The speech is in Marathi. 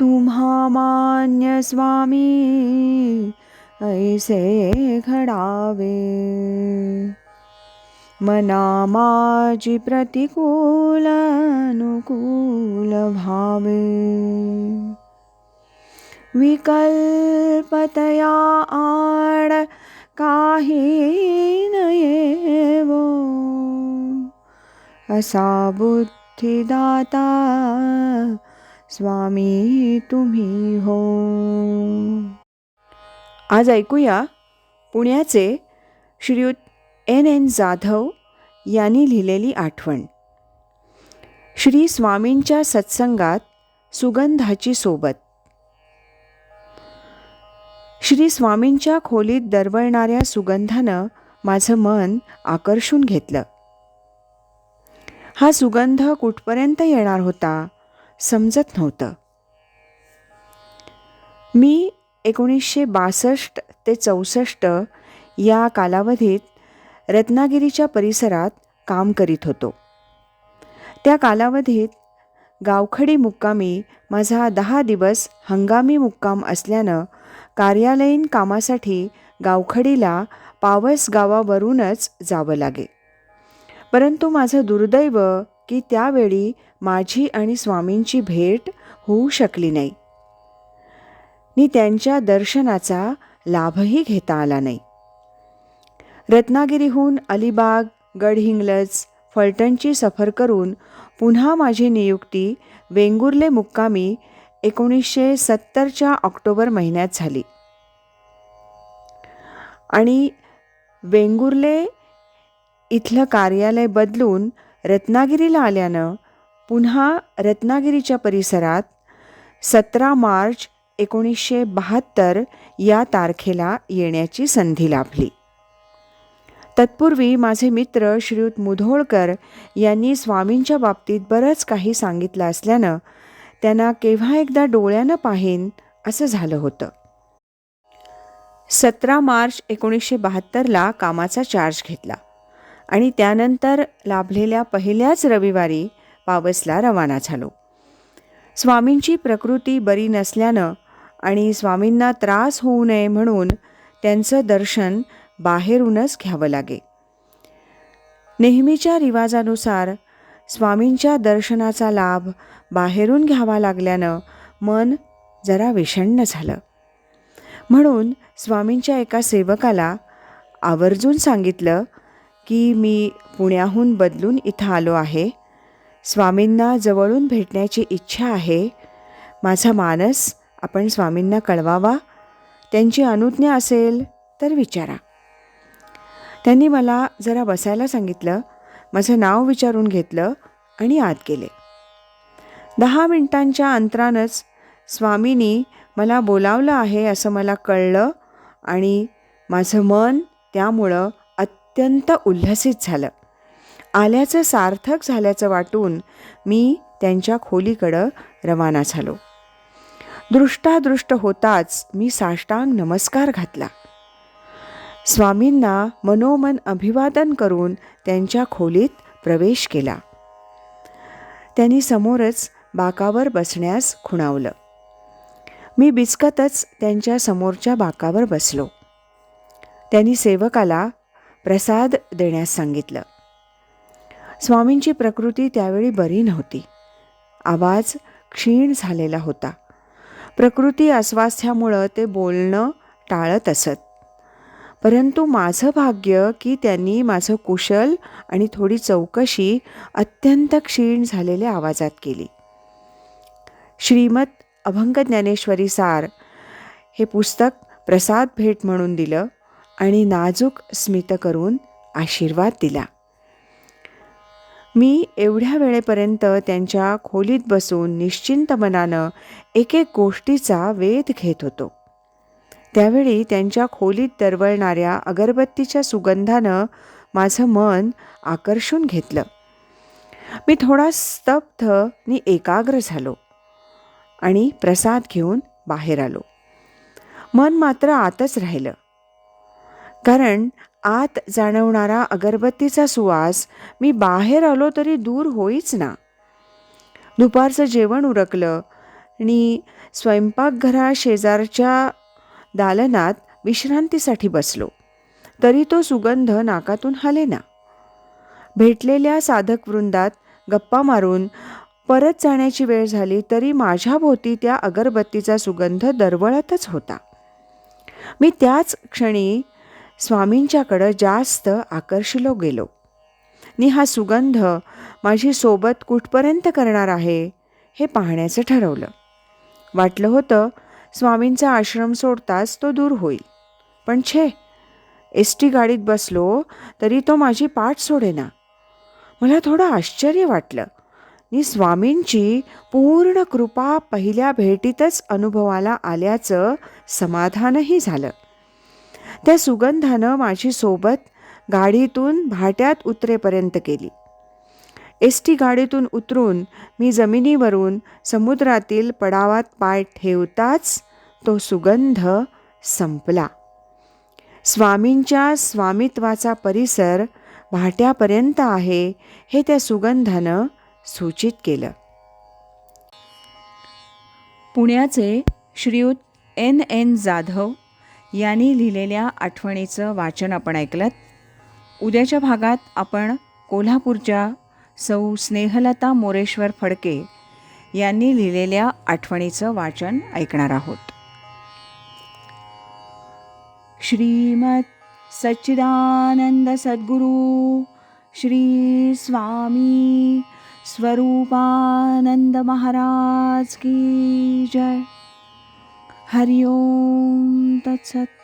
तुम्हा मान्य स्वामी ऐसे घडावे। मना माझी प्रतिकूल अनुकूल भावे। विकल्पतया आड काही नयेवो असा बुद्धिदाता स्वामी तुम्ही हो. आज ऐकूया पुण्याचे श्रीयुत एन एन जाधव यांनी लिहिलेली आठवण. श्री स्वामींच्या सत्संगात सुगंधाची सोबत. श्री स्वामींच्या खोलीत दरवळणाऱ्या सुगंधानं माझं मन आकर्षून घेतलं. हा सुगंध कुठपर्यंत येणार होता? समजत नव्हतं. मी एकोणीसशे बासष्ट ते चौसष्ट या कालावधीत रत्नागिरीच्या परिसरात काम करीत होतो. त्या कालावधीत गावखडी मुक्कामी माझा दहा दिवस हंगामी मुक्काम असल्यानं कार्यालयीन कामासाठी गावखडीला पावस गावावरूनच जावं लागे. परंतु माझं दुर्दैव की त्यावेळी माझी आणि स्वामींची भेट होऊ शकली नाही. मी त्यांच्या दर्शनाचा लाभही घेता आला नाही. रत्नागिरीहून अलिबाग गडहिंग्लज फलटणची सफर करून पुन्हा माझी नियुक्ती वेंगुर्ले मुक्कामी एकोणीसशे सत्तरच्या ऑक्टोबर महिन्यात झाली. आणि वेंगुर्ले इथलं कार्यालय बदलून रत्नागिरीला आल्यानं पुन्हा रत्नागिरीच्या परिसरात सतरा मार्च एकोणीसशे बहात्तर या तारखेला येण्याची संधी लाभली. तत्पूर्वी माझे मित्र श्रीयुत मुधोळकर यांनी स्वामींच्या बाबतीत बरंच काही सांगितलं असल्यानं त्यांना केव्हा एकदा डोळ्यानं पाहीन असं झालं होतं. सतरा मार्च एकोणीसशे बहात्तरला कामाचा चार्ज घेतला. आणि त्यानंतर लाभलेल्या पहिल्याच रविवारी पावसला रवाना झालो. स्वामींची प्रकृती बरी नसल्यानं आणि स्वामींना त्रास होऊ नये म्हणून त्यांचं दर्शन बाहेरूनच घ्यावं लागे. नेहमीच्या रिवाजानुसार स्वामींच्या दर्शनाचा लाभ बाहेरून घ्यावा लागल्यानं मन जरा विषण्ण झालं. म्हणून स्वामींच्या एका सेवकाला आवर्जून सांगितलं की मी पुण्याहून बदलून इथं आलो आहे. स्वामींना जवळून भेटण्याची इच्छा आहे. माझा मानस आपण स्वामींना कळवावा. त्यांची अनुज्ञा असेल तर विचारा. त्यांनी मला जरा बसायला सांगितलं. माझं नाव विचारून घेतलं आणि आत गेले. दहा मिनिटांच्या अंतरानंच स्वामींनी मला बोलावलं आहे असं मला कळलं आणि माझं मन त्यामुळं अत्यंत उल्हसित झालं. आल्याचं सार्थक झाल्याचं वाटून मी त्यांच्या खोलीकडं रवाना झालो. दृष्टादृष्ट होताच मी साष्टांग नमस्कार घातला. स्वामींना मनोमन अभिवादन करून त्यांच्या खोलीत प्रवेश केला. त्यांनी समोरच बाकावर बसण्यास खुणावलं. मी बिचकतच त्यांच्या समोरच्या बाकावर बसलो. त्यांनी सेवकाला प्रसाद देण्यास सांगितलं. स्वामींची प्रकृती त्यावेळी बरी नव्हती. आवाज क्षीण झालेला होता. प्रकृती अस्वास्थ्यामुळं ते बोलणं टाळत असत. परंतु माझं भाग्य की त्यांनी माझं कुशल आणि थोडी चौकशी अत्यंत क्षीण झालेल्या आवाजात केली. श्रीमत अभंग ज्ञानेश्वरी सार हे पुस्तक प्रसाद भेट म्हणून दिलं. आणि नाजूक स्मित करून आशीर्वाद दिला. मी एवढ्या वेळेपर्यंत त्यांच्या खोलीत बसून निश्चिंत मनानं एक एक गोष्टीचा वेध घेत होतो. त्यावेळी त्यांच्या खोलीत दरवळणाऱ्या अगरबत्तीच्या सुगंधानं माझं मन आकर्षून घेतलं. मी थोडा स्तब्ध नि एकाग्र झालो आणि प्रसाद घेऊन बाहेर आलो. मन मात्र आतच राहिलं. कारण आत जाणवणारा अगरबत्तीचा सुवास मी बाहेर आलो तरी दूर होईच ना. दुपारचं जेवण उरकलं. आणि स्वयंपाकघरा शेजारच्या दालनात विश्रांतीसाठी बसलो. तरी तो सुगंध नाकातून हलेना. भेटलेल्या साधक वृंदात गप्पा मारून परत जाण्याची वेळ झाली तरी माझ्या भोवती त्या अगरबत्तीचा सुगंध दरवळतच होता. मी त्याच क्षणी स्वामींच्याकडं जास्त आकर्षिलो गेलो. नि हा सुगंध माझी सोबत कुठपर्यंत करणार आहे हे पाहण्याचं ठरवलं. वाटलं होतं स्वामींचा आश्रम सोडताच तो दूर होईल. पण छे एस टी गाडीत बसलो तरी तो माझी पाठ सोडेना. मला थोडं आश्चर्य वाटलं. नि स्वामींची पूर्ण कृपा पहिल्या भेटीतच अनुभवाला आल्याचं समाधानही झालं. त्या सुगंधानं माझी सोबत गाडीतून भाट्यात उतरेपर्यंत केली एस टी गाडीतून उतरून मी जमिनीवरून समुद्रातील पडावात पाय ठेवताच तो सुगंध संपला. स्वामींच्या स्वामित्वाचा परिसर भाट्यापर्यंत आहे हे त्या सुगंधानं सूचित केलं. पुण्याचे श्रीयुत एन एन जाधव यांनी लिहिलेल्या आठवणीचं वाचन आपण ऐकलं उद्याच्या भागात आपण कोल्हापूरच्या सौ स्नेहलता मोरेश्वर फडके यांनी लिहिलेल्या आठवणीचं वाचन ऐकणार आहोत. श्रीमत सच्चिदानंद सद्गुरू श्री स्वामी स्वरूपानंद महाराज की जय. हरि ओं तत्सत्